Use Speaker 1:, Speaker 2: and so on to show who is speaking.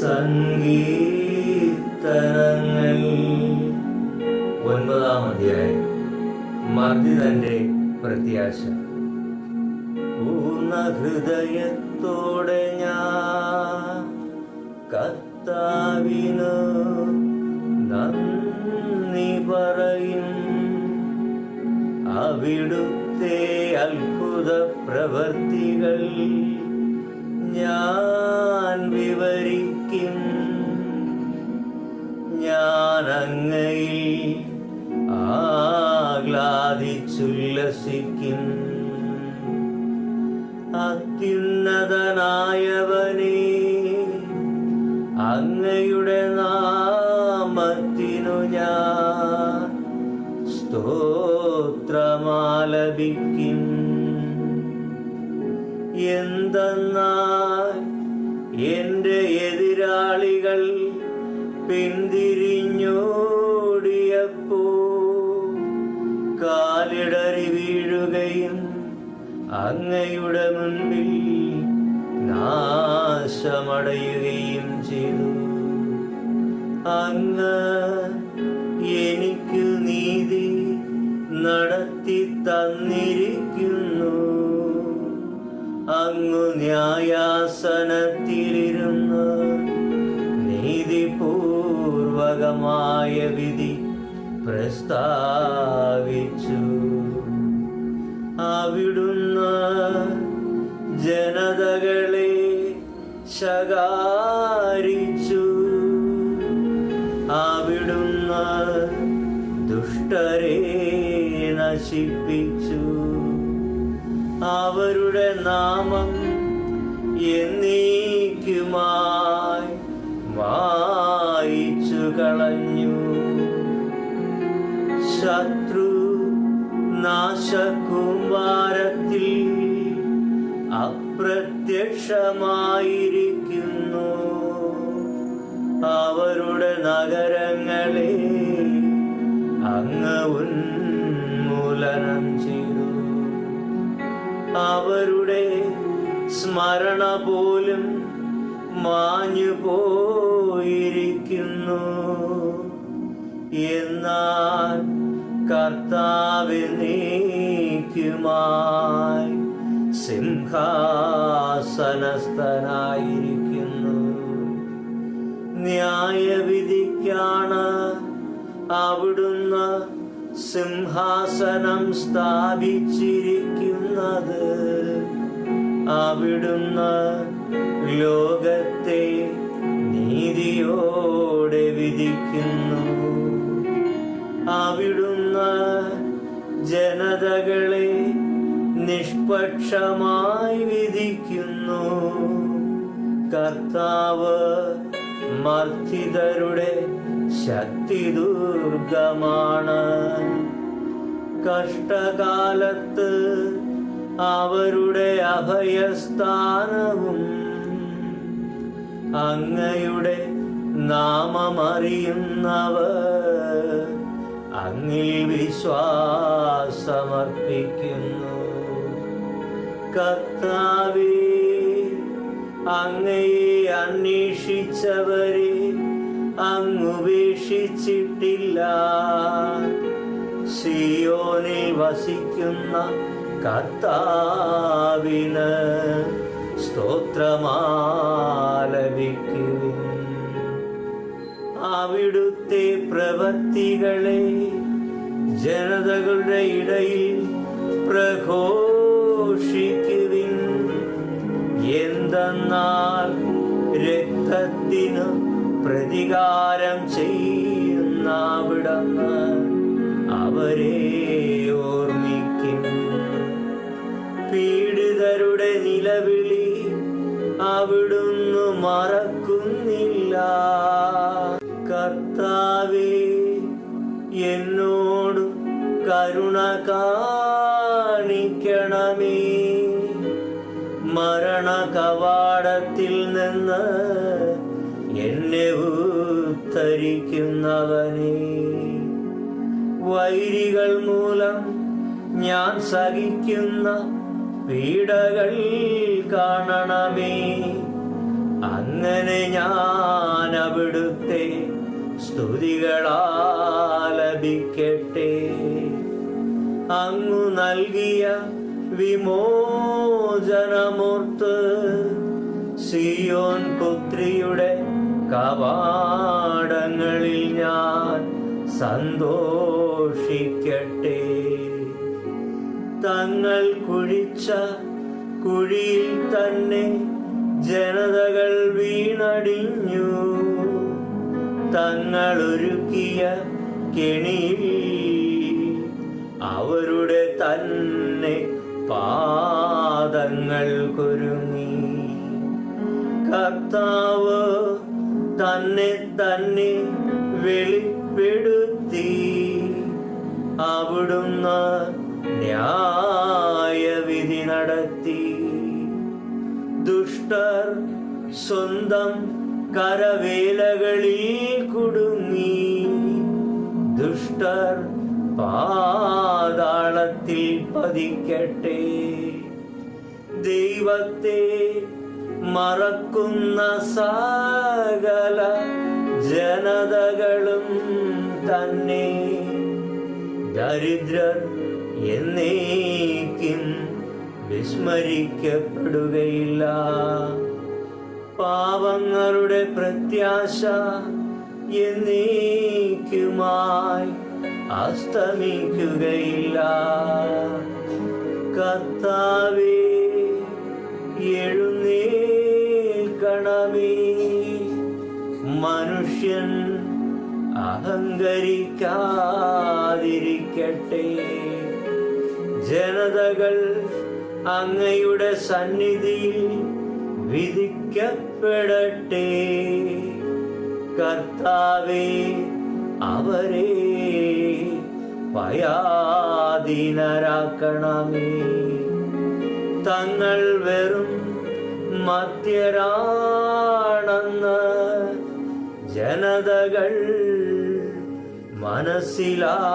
Speaker 1: സങ്കീർത്തനങ്ങൾ ഒൻപതാം അധ്യായം. മർദ്ദിതന്റെ പ്രത്യാശ. പൂർണ ഹൃദയത്തോടെ ഞാൻ കർത്താവിനു നന്ദി പറയും. അവിടുത്തെ അത്ഭുത പ്രവർത്തികൾ വിവരിക്കും. ഞാൻ അങ്ങയിൽ ആഹ്ലാദിച്ചുല്ലസിക്കും. അത്യുന്നതനായവനേ അങ്ങയുടെ നാമത്തിനു ഞാൻ സ്തോത്രമാലപിക്കും. എന്തെന്നാൽ എന്റെ എതിരാളികൾ പിന്തിരിഞ്ഞോടിയപ്പോ കാലിടറി വീഴുകയും അങ്ങയുടെ മുൻപിൽ നാശമടയുകയും ചെയ്തു. അങ്ങ് എനിക്ക് നീതി നടത്തി തന്നിരിക്കുന്നു. അങ്ങു ന്യായാസനത്തിലിരുന്ന് നീതിപൂർവകമായ വിധി പ്രസ്താവിച്ചു. അവിടുന്ന് ജനതകളെ ശകാരിച്ചു. അവിടുന്ന് ദുഷ്ടരെ നശിപ്പിച്ചു. അവരുടെ നാമം എന്നീക്കുമായി വായിച്ചു കളഞ്ഞു. ശത്രു നാശകുമാരത്തിൽ അപ്രത്യക്ഷമായിരിക്കുന്നു. അവരുടെ നഗരങ്ങളെ അങ്ങ് അവരുടെ സ്മരണ പോലും മാഞ്ഞു പോയിരിക്കുന്നു. എന്നാൽ കർത്താവ് നീക്കുമായി സിംഹാസനസ്ഥനായിരിക്കുന്നു. ന്യായവിധിക്കാണ് അവിടുന്ന് സിംഹാസനം സ്ഥാപിച്ചിരിക്കുന്നത് അവിടുന്ന് ലോകത്തെ നീതിയോടെ വിധിക്കുന്നു. അവിടുന്ന് ജനതകളെ നിഷ്പക്ഷമായി വിധിക്കുന്നു. കർത്താവ് മർദ്ദിതരുടെ ശക്തി ദുർഗമാണ് കഷ്ടകാലത്ത് അവരുടെ അഭയസ്ഥാനവും അങ്ങയുടെ നാമമറിയുന്നവർ അങ്ങിൽ വിശ്വാസമർപ്പിക്കുന്നു. കർത്താവേ അങ്ങയെ അന്വേഷിച്ചവരെ അങ്ങുപേക്ഷിച്ചിട്ടില്ല സിയോനിൽ വസിക്കുന്ന കർത്താവിന് സ്തോത്രമാലപിക്കുവിൻ. അവിടുത്തെ പ്രവർത്തികളെ ജനതകളുടെ ഇടയിൽ പ്രഘോഷിക്കുവിൻ. എന്തെന്നാൽ രക്തത്തിനു പ്രതികാരം കാണിക്കണമേ. മരണ കവാടത്തിൽ നിന്ന് എന്നെ ഉത്തരിക്കുന്നവനെ വൈരികൾ മൂലം ഞാൻ സഹിക്കുന്ന പീഡകൾ കാണണമേ. അങ്ങനെ ഞാൻ അവിടുത്തെ സ്തുതികളാലപിക്കട്ടെ. അങ്ങു നൽകിയ വിമോചനമോർത്ത് സിയോൻ പുത്രിയുടെ കവാടങ്ങളിൽ ഞാൻ സന്തോഷിക്കട്ടെ. തങ്ങൾ കുഴിച്ച കുഴിയിൽ തന്നെ ജനതകൾ വീണടിഞ്ഞു. തങ്ങൾ ഒരുക്കിയ കെണിയിൽ അവരുടെ തന്നെ പാദങ്ങൾ കുരുങ്ങി. കർത്താവ് തന്നെ തന്നെ വെളിപ്പെടുത്തി. അവിടുന്ന് ന്യായവിധി നടത്തി. ദുഷ്ടർ സ്വന്തം കരവേലകളിൽ കുടുങ്ങി. ദുഷ്ടർ പാതാളത്തിൽ പതിക്കട്ടെ. ദൈവത്തെ മറക്കുന്ന സകല ജനതകളും തന്നെ. ദരിദ്രർ എന്നേക്കും വിസ്മരിക്കപ്പെടുകയില്ല. പാവങ്ങളുടെ പ്രത്യാശ എന്നേക്കുമായി അസ്തമിക്കുകയില്ല. കർത്താവേ എഴുന്നേൽക്കണമേ. മനുഷ്യൻ അഹങ്കരിക്കാതിരിക്കട്ടെ. ജനതകൾ അങ്ങയുടെ സന്നിധിയിൽ വിധിക്കപ്പെടട്ടെ. കർത്താവേ അവരെ പയാധീനരാക്കണമേ തങ്ങൾ വെറും മധ്യരാണെന്ന് ജനതകൾ മനസ്സിലാക്കട്ടെ.